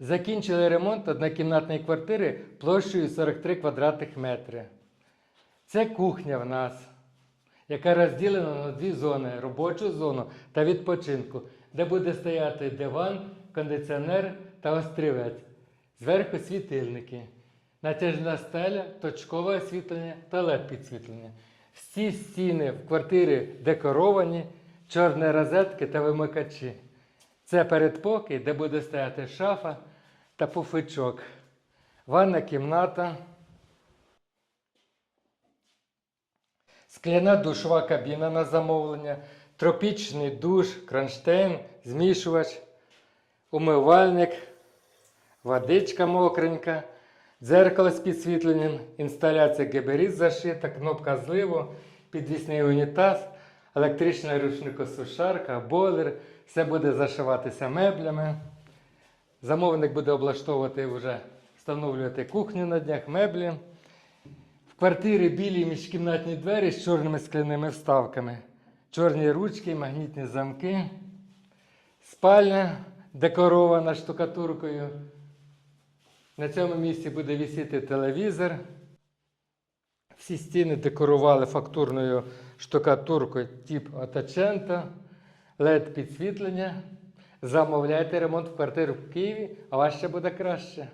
Закінчили ремонт однокімнатної квартири площею 43 квадратних метри. Це кухня в нас, яка розділена на дві зони: робочу зону та відпочинку, де буде стояти диван, кондиціонер та острівець. Зверху світильники, натяжна стеля, точкове освітлення та led підсвітлення. Всі стіни в квартирі декоровані, чорні розетки та вимикачі. Це передпокій, де буде стояти шафа та пуфичок. Ванна кімната. Скляна душова кабіна на замовлення, тропічний душ, кронштейн, змішувач, умивальник, водичка мокренька, дзеркало з підсвітленням, інсталяція габарит зашита, кнопка зливу, підвісний унітаз, електрична рушникосушарка, бойлер. Все буде зашиватися меблями. Замовник буде облаштовувати вже встановлювати кухню на днях, меблі. В квартирі білі міжкімнатні двері з чорними скляними вставками, чорні ручки, магнітні замки, спальня декорована штукатуркою. На цьому місці буде висіти телевізор. Всі стіни декорували фактурною штукатуркою тип Отачента, led підсвітлення. Замовляйте ремонт в квартиру в Києві, а вас ще буде краще.